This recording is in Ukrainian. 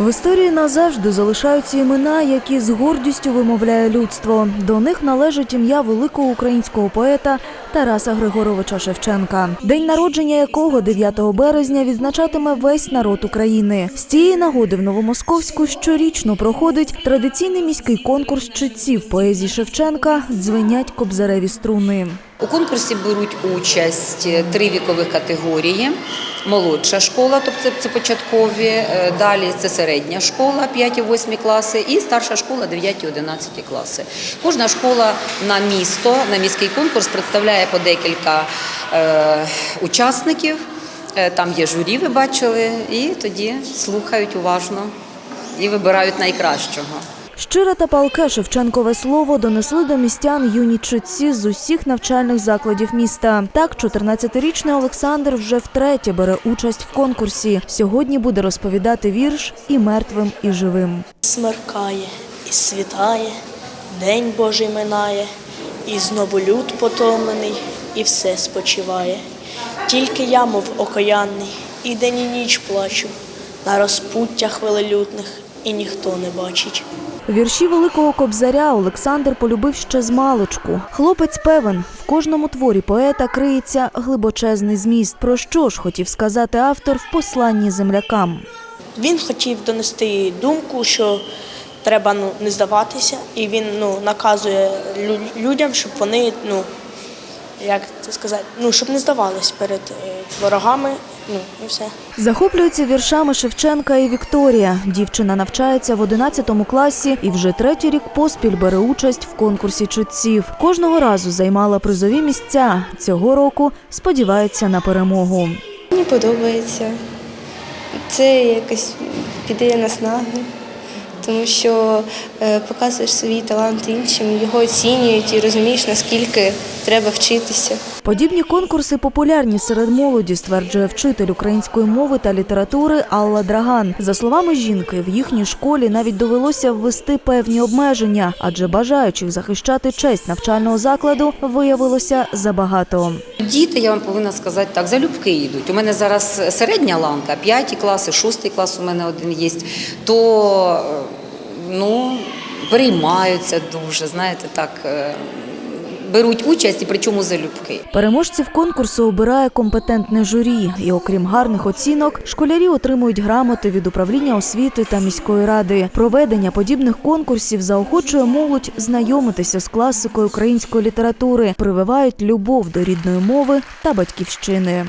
В історії назавжди залишаються імена, які з гордістю вимовляє людство. До них належить ім'я великого українського поета Тараса Григоровича Шевченка, день народження якого 9 березня відзначатиме весь народ України. З цієї нагоди в Новомосковську щорічно проходить традиційний міський конкурс читців поезії Шевченка Дзвенять кобзареві струни. У конкурсі беруть участь три вікових категорії. Молодша школа, тобто це, початкові, е, далі це середня школа 5-8 класи і старша школа 9-11 класи. Кожна школа на місто, на міський конкурс представляє по декілька е, учасників. Е, Там є журі, ви бачили, і тоді слухають уважно і вибирають найкращого. Щире та палке Шевченкове слово донесли до містян юні читці з усіх навчальних закладів міста. Так, 14-річний Олександр вже втретє бере участь в конкурсі. Сьогодні буде розповідати вірш і мертвим, і живим. Смеркає і світає, день Божий минає, і знову люд потомлений, і все спочиває. Тільки я, мов окаянний, і день і ніч плачу, на розпуттях велелютних, і ніхто не бачить. Вірші великого кобзаря Олександр полюбив ще з маличку. Хлопець певен, в кожному творі поета криється глибочезний зміст. Про що ж хотів сказати автор в посланні землякам? Він хотів донести думку, що треба ну, не здаватися, і він ну, наказує людям, щоб вони, ну, як це сказати, ну, щоб не здавались перед е, ворогами, ну і все. Захоплюється віршами Шевченка і Вікторія. Дівчина навчається в 11 класі і вже третій рік поспіль бере участь в конкурсі читців. Кожного разу займала призові місця. Цього року сподівається на перемогу. Мені подобається. Це якось піде наснаги, тому що е, показуєш свій талант іншим, його оцінюють і розумієш, наскільки треба вчитися. Подібні конкурси популярні серед молоді, стверджує вчитель української мови та літератури Алла Драган. За словами жінки, в їхній школі навіть довелося ввести певні обмеження, адже бажаючих захищати честь навчального закладу виявилося забагато. Діти, я вам повинна сказати так, залюбки йдуть. У мене зараз середня ланка, 5 класи, 6 клас у мене один є, то е, ну, переймаються дуже, знаєте, так, е, беруть участь і причому залюбки. Переможців конкурсу обирає компетентне журі. І окрім гарних оцінок, школярі отримують грамоти від управління освіти та міської ради. Проведення подібних конкурсів заохочує молодь знайомитися з класикою української літератури, прививають любов до рідної мови та батьківщини.